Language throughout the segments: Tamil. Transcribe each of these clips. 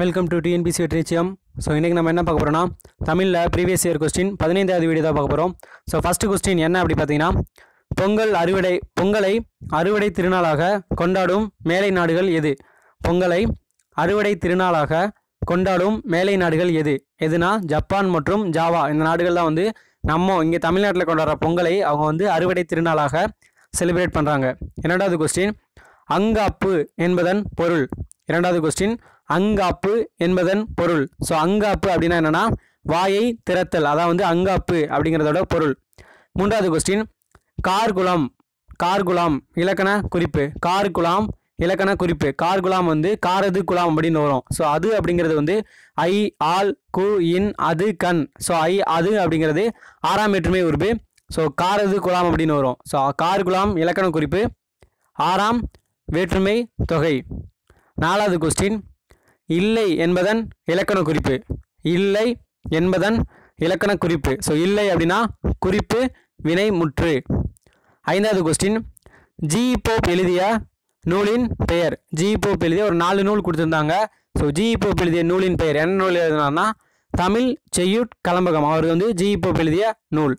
வெல்கம் டு டிஎன்பிசி வெற்றிச்சியம் ஸோ இன்றைக்கி நம்ம என்ன பார்க்க போகிறோம்னா தமிழில் ப்ரீவியஸ் இயர் கொஸ்டின் பதினைந்தாவது வீடியோ தான் பார்க்க போகிறோம் ஸோ ஃபஸ்ட்டு கொஸ்டின் என்ன அப்படி பார்த்தீங்கன்னா பொங்கல் அறுவடை பொங்கலை அறுவடை திருநாளாக கொண்டாடும் மேலை நாடுகள் எது? பொங்கலை அறுவடை திருநாளாக கொண்டாடும் மேலை நாடுகள் எது? எதுனா ஜப்பான் மற்றும் ஜாவா. இந்த நாடுகள் தான் வந்து நம்ம இங்கே தமிழ்நாட்டில் கொண்டாடுற பொங்கலை அவங்க வந்து அறுவடை திருநாளாக செலிப்ரேட் பண்ணுறாங்க இரண்டாவது கொஸ்டின் அங்காப்பு என்பதன் பொருள். இரண்டாவது கொஸ்டின் அங்காப்பு என்பதன் பொருள். ஸோ அங்காப்பு அப்படின்னா என்னன்னா வாயை திறத்தல். அதான் வந்து அங்காப்பு அப்படிங்கிறதோட பொருள். மூன்றாவது கொஸ்டின் கார்குலாம் கார்குலாம் இலக்கண குறிப்பு. கார்குலாம் இலக்கண குறிப்பு. கார்குலாம் வந்து காரது குலாம் அப்படின்னு வரும். ஸோ அது அப்படிங்கிறது வந்து ஐ ஆல் கு இன் அது கண். ஸோ ஐ அது அப்படிங்கிறது ஆறாம் வேற்றுமை உறுப்பு. ஸோ காரது குலாம் அப்படின்னு வரும். ஸோ கார்குலாம் இலக்கண குறிப்பு. ஆறாம் வேற்றுமை தொகை. நாலாவது கொஸ்டின் இல்லை என்பதன் இலக்கண குறிப்பு. இல்லை என்பதன் இலக்கண குறிப்பு. ஸோ இல்லை அப்படின்னா குறிப்பு வினை முற்று. ஐந்தாவது கொஸ்டின் ஜி போப் எழுதிய நூலின் பெயர். ஜி போப் எழுதிய ஒரு நாலு நூல் கொடுத்துருந்தாங்க. ஸோ ஜி போப் எழுதிய நூலின் பெயர். என்ன நூல் எழுதினார்னா தமிழ் செய்யுட் கலம்பகம். அவர் வந்து ஜி போப் எழுதிய நூல்.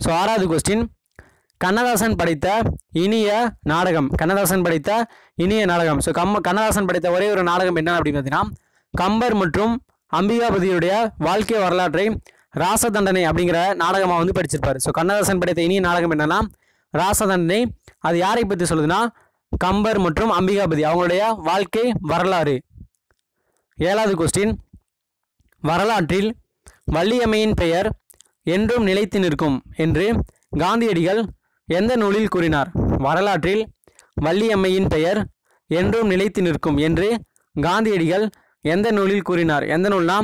ஸோ ஆறாவது கொஸ்டின் கண்ணதாசன் படைத்த இனிய நாடகம் கண்ணதாசன் படைத்த இனிய நாடகம். ஸோ கம்ம கண்ணதாசன் படைத்த ஒரே ஒரு நாடகம் என்ன அப்படின்னு பார்த்தீங்கன்னா கம்பர் மற்றும் அம்பிகாபதியுடைய வாழ்க்கை வரலாற்றை ராசதண்டனை அப்படிங்கிற நாடகமாக வந்து படிச்சிருப்பார். ஸோ கண்ணதாசன் படைத்த இனிய நாடகம் என்னன்னா ராசதண்டனை. அது யாரை பற்றி சொல்லுதுன்னா கம்பர் மற்றும் அம்பிகாபதி அவங்களுடைய வாழ்க்கை வரலாறு. ஏழாவது கொஸ்டின் வரலாற்றில் வள்ளியம்மையின் பெயர் என்றும் நிலைத்து நிற்கும் என்று காந்தியடிகள் எந்த நூலில் கூறினார்? வரலாற்றில் வள்ளியம்மையின் பெயர் என்றும் நிலைத்து நிற்கும் என்று காந்தியடிகள் எந்த நூலில் கூறினார்? எந்த நூல்னா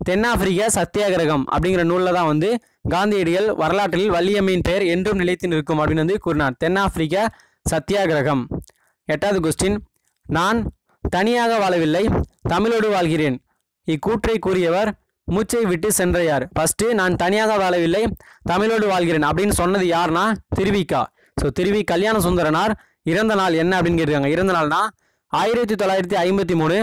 தென்னாப்பிரிக்க சத்தியாகிரகம் அப்படிங்கிற நூலில் தான் வந்து காந்தியடிகள் வரலாற்றில் வள்ளியம்மையின் பெயர் என்றும் நிலைத்து நிற்கும் அப்படின்னு வந்து கூறினார். தென்னாப்பிரிக்க சத்தியாகிரகம். எட்டாவது கொஸ்டின் நான் தனியாக வாழவில்லை தமிழோடு வாழ்கிறேன். இக்கூற்றை கூறியவர் மூச்சை விட்டு சென்ற யார் ஃபஸ்ட்டு நான் தனியாக வாழவில்லை தமிழோடு வாழ்கிறேன் அப்படின்னு சொன்னது யாருன்னா திருவிக்கா. ஸோ திருவி கல்யாண சுந்தரனார் இறந்த நாள் என்ன அப்படின்னு கேட்டிருக்காங்க. இறந்த நாள்னா ஆயிரத்தி தொள்ளாயிரத்தி ஐம்பத்தி மூணு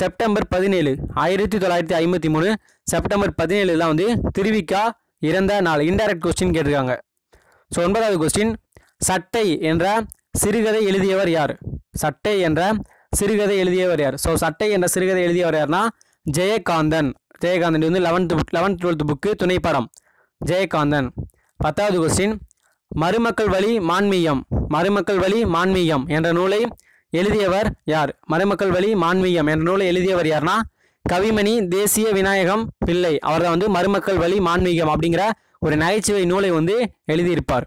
செப்டம்பர் பதினேழு. ஆயிரத்தி தொள்ளாயிரத்தி ஐம்பத்தி மூணு செப்டம்பர் பதினேழு தான் வந்து திருவிக்கா இறந்த நாள் இன்டைரக்ட் கொஸ்டின் கேட்டிருக்காங்க. ஸோ ஒன்பதாவது கொஸ்டின் சட்டை என்ற சிறுகதை எழுதியவர் யார்? சட்டை என்ற சிறுகதை எழுதியவர் யார்? ஸோ சட்டை என்ற சிறுகதை எழுதியவர் யார்னா ஜெயகாந்தன். ஜெயகாந்தன் வந்து லெவன்த்து லெவன்த் டுவெல்த் புக்கு துணைப்படம் ஜெயகாந்தன். பத்தாவது கொஸ்டின் மருமக்கள் வழி மான்மியம் மருமக்கள் வழி மான்மியம் என்ற நூலை எழுதியவர் யார்? மருமக்கள் வழி மான்மியம் என்ற நூலை எழுதியவர் யார்னா கவிமணி தேசிய விநாயகம் பிள்ளை. அவர் தான் வந்து மருமக்கள் வழி மான்மீகம் அப்படிங்கிற ஒரு நகைச்சுவை நூலை வந்து எழுதியிருப்பார்.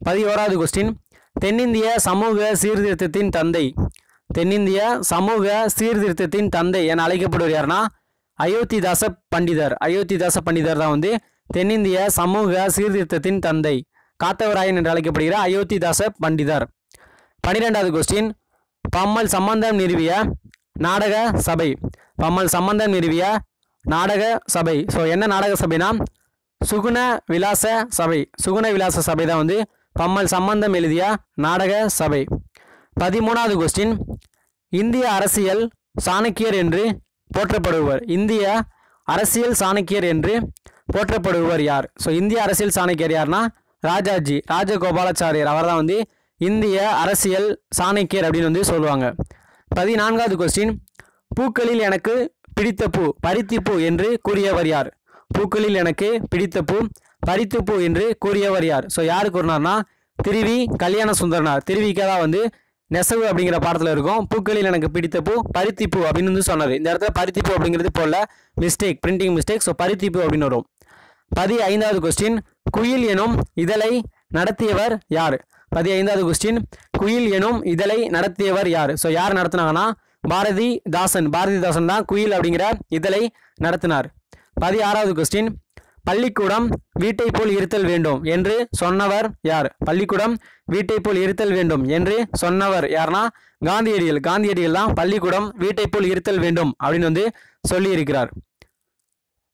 பதியோராவது கொஸ்டின் தென்னிந்திய சமூக சீர்திருத்தத்தின் தந்தை. தென்னிந்திய சமூக சீர்திருத்தத்தின் தந்தை என அழைக்கப்படுவர் யாருன்னா அயோத்திதாச பண்டிதர். அயோத்திதாச பண்டிதர் தான் வந்து தென்னிந்திய சமூக சீர்திருத்தத்தின் தந்தை. காத்தவராயன் என்று அழைக்கப்படுகிற அயோத்திதாச பண்டிதர். பனிரெண்டாவது கொஸ்டின் பம்மல் சம்பந்தம் நிறுவிய நாடக சபை. பம்மல் சம்பந்தம் நிறுவிய நாடக சபை. ஸோ என்ன நாடக சபைனா? சுகுண விலாச சபை. சுகுண விலாச சபை தான் வந்து பம்மல் சம்பந்தம் எழுதிய நாடக சபை. பதிமூணாவது கொஸ்டின் இந்திய அரசியல் சாணக்கியர் என்று போற்றப்படுபவர் இந்திய அரசியல் சாணக்கியர் என்று போற்றப்படுபவர் யார்? ஸோ இந்திய அரசியல் சாணக்கியர் யார்னா ராஜாஜி ராஜகோபாலாச்சாரியர். அவர் தான் வந்து இந்திய அரசியல் சாணக்கியர் அப்படின்னு வந்து சொல்லுவாங்க. பதினான்காவது கொஸ்டின் பூக்களில் எனக்கு பிடித்த பூ பருத்தி பூ என்று கூறியவர் யார்? பூக்களில் எனக்கு பிடித்த பூ பருத்தி பூ என்று கூறியவர் யார்? ஸோ யார் கூறினார்னா திருவி கல்யாண சுந்தரனார். திருவிக்கா தான் வந்து நெசவு அப்படிங்கிற பாடத்தில் இருக்கும். பூக்களில் எனக்கு பிடித்த பூ பருத்திப்பூ அப்படின்னு வந்து சொன்னார் இந்த இடத்துல பருத்திப்பூ அப்படிங்கிறது போல மிஸ்டேக் பிரிண்டிங் மிஸ்டேக் ஸோ பருத்திப்பூ அப்படின்னு வரும். பதி ஐந்தாவது கொஸ்டின் குயில் எனும் இதழை நடத்தியவர் யார்? பதி ஐந்தாவது கொஸ்டின் குயில் எனும் இதழை நடத்தியவர் யார்? ஸோ யார் நடத்தினாங்கன்னா பாரதி தாசன் பாரதிதாசன் தான் குயில் அப்படிங்கிற இதழை நடத்தினார். பதி ஆறாவது கொஸ்டின் பள்ளிக்கூடம் வீட்டை போல் இருத்தல் வேண்டும் என்று சொன்னவர் யார்? பள்ளிக்கூடம் வீட்டை போல் இருத்தல் வேண்டும் என்று சொன்னவர் யார்னா? காந்தியடிகள். காந்தியடிகள் தான் பள்ளிக்கூடம் வீட்டை போல் இருத்தல் வேண்டும் அப்படின்னு வந்து சொல்லியிருக்கிறார்.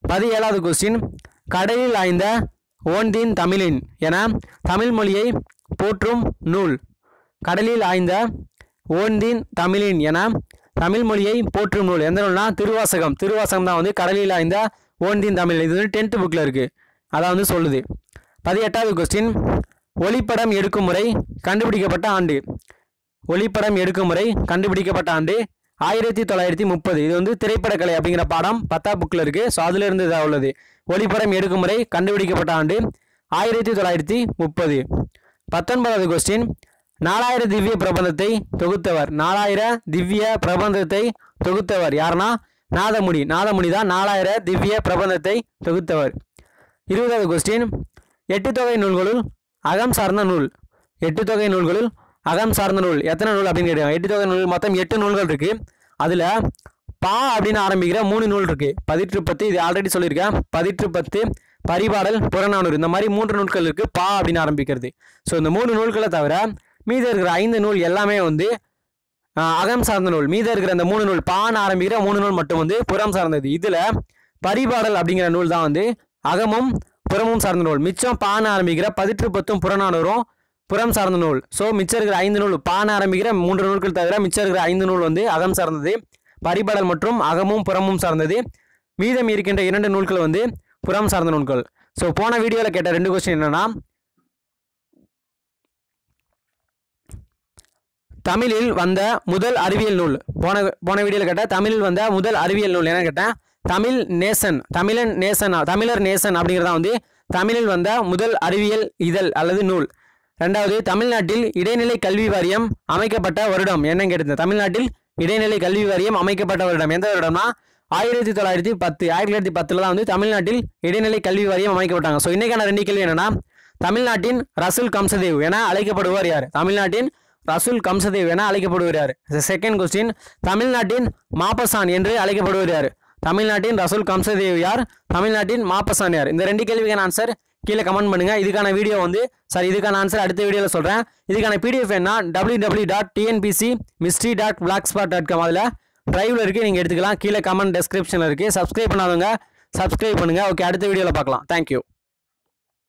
பதினேழாவது கொஸ்டின் கடலில் ஆய்ந்த ஓன்தின் தமிழின் என தமிழ் மொழியை போற்றும் நூல். கடலில் ஆய்ந்த ஓன்தின் தமிழின் என தமிழ் மொழியை போற்றும் நூல். எந்த நூல்னா? திருவாசகம். திருவாசகம் தான் வந்து கடலில் ஆய்ந்த ஓன்றின் தமிழ். இது வந்து டென்த்து புக்கில் இருக்குது அதான் வந்து சொல்லுது. பதினெட்டாவது கொஸ்டின் ஒளிப்படம் எடுக்கும் முறை கண்டுபிடிக்கப்பட்ட ஆண்டு. ஒளிப்படம் எடுக்கும் முறை கண்டுபிடிக்கப்பட்ட ஆண்டு ஆயிரத்தி தொள்ளாயிரத்தி முப்பது. இது வந்து திரைப்படக்கலை அப்படிங்கிற பாடம் பத்தா புக்கில் இருக்குது ஸோ அதிலிருந்து இதாக உள்ளது. ஒளிப்படம் எடுக்கும் முறை கண்டுபிடிக்கப்பட்ட ஆண்டு ஆயிரத்தி தொள்ளாயிரத்தி முப்பது. பத்தொன்பதாவது கொஸ்டின் நாலாயிர திவ்ய பிரபந்தத்தை தொகுத்தவர். நாலாயிர திவ்ய பிரபந்தத்தை தொகுத்தவர். யாருன்னா? நாதமுனி. நாதமுனி தான் நாலாயிர திவ்ய பிரபந்தத்தை தொகுத்தவர். இருபதாவது கொஸ்டின் எட்டு தொகை நூல்களுள் அகம் சார்ந்த நூல். எட்டு தொகை நூல்களுள் அகம் சார்ந்த நூல். எத்தனை நூல் அப்படின்னு கேட்டாங்க? எட்டு தொகை நூல் மொத்தம் எட்டு நூல்கள் இருக்குது அதில் பா அப்படின்னு ஆரம்பிக்கிற மூணு நூல் இருக்குது பதிற்று பத்து இது ஆல்ரெடி சொல்லியிருக்கேன். பதிற்று பத்து பரிபாடல் புறநானூறு. இந்த மாதிரி மூன்று நூல்கள் இருக்குது பா அப்படின்னு ஆரம்பிக்கிறது. ஸோ இந்த மூணு நூல்களை தவிர மீதி இருக்கிற ஐந்து நூல் எல்லாமே வந்து அகம் சார்ந்த நூல். மீத இருக்கிற அந்த மூணு நூல் பான் ஆரம்பிக்கிற மூணு நூல் மட்டும் வந்து புறம் சார்ந்தது. இதில் பரிபாடல் அப்படிங்கிற நூல் தான் வந்து அகமும் புறமும் சார்ந்த நூல். மிச்சம் பான் ஆரம்பிக்கிற பதிற்று பத்தும் புறநானூறும் புறம் சார்ந்த நூல். ஸோ மிச்சம் இருக்கிற ஐந்து நூல் பான ஆரம்பிக்கிற மூன்று நூல்கள் தவிர மிச்சம் இருக்கிற ஐந்து நூல் வந்து அகம் சார்ந்தது. பரிபாடல் மற்றும் அகமும் புறமும் சார்ந்தது. மீதம் இருக்கின்ற இரண்டு நூல்கள் வந்து புறம் சார்ந்த நூல்கள். ஸோ போன வீடியோவில் கேட்ட ரெண்டு கொஸ்டின் என்னென்னா தமிழில் வந்த முதல் அறிவியல் நூல். போன போன வீடியோவில் கேட்டால் தமிழில் வந்த முதல் அறிவியல் நூல் என்னென்னு கேட்டேன்? தமிழ் நேசன் தமிழன் நேசன் தமிழர் நேசன் அப்படிங்கிறதா வந்து தமிழில் வந்த முதல் அறிவியல் இதழ் அல்லது நூல். ரெண்டாவது தமிழ்நாட்டில் இடைநிலை கல்வி வாரியம் அமைக்கப்பட்ட வருடம். என்ன கேட்டிருந்தேன் தமிழ்நாட்டில் இடைநிலை கல்வி வாரியம் அமைக்கப்பட்ட வருடம். எந்த வருடம்னா? ஆயிரத்தி தொள்ளாயிரத்தி பத்து ஆயிரத்தி தொள்ளாயிரத்தி பத்தில் தான் வந்து தமிழ்நாட்டில் இடைநிலை கல்வி வாரியம் அமைக்கப்பட்டாங்க. ஸோ இன்றைக்கான ரெண்டு கேள்வி என்னென்னா தமிழ்நாட்டின் ரசூல் கம்சதேவ் என அழைக்கப்படுவார் யார்? தமிழ்நாட்டின் ரசூல் கம்சதேவ் என அழைக்கப்படுவார் யார் செகண்ட் கொஸ்டின் தமிழ்நாட்டின் மாப்பசான் என்று அழைக்கப்படுவார் யார் தமிழ்நாட்டின் ரசூல் கம்சதேவ் யார்? தமிழ்நாட்டின் மாப்பசான் யார்? இந்த ரெண்டு கேள்விக்கான ஆன்சர் கீழே கமெண்ட் பண்ணுங்கள் இதுக்கான வீடியோ வந்து சார் இதுக்கான ஆன்சர் அடுத்த வீடியோவில் சொல்கிறேன் இதுக்கான பிடிஎஃப் என்ன W W dot TNPSC mystery dot blogspot dot com அதில் ட்ரைவில் இருக்குது நீங்கள் எடுத்துக்கலாம். கீழே கமெண்ட் டெஸ்கிரிப்ஷனில் இருக்குது சப்ஸ்கிரைப் பண்ணாதவங்க சப்ஸ்கிரைப் பண்ணுங்கள் ஓகே அடுத்த வீடியோவில் பார்க்கலாம். தேங்க்யூ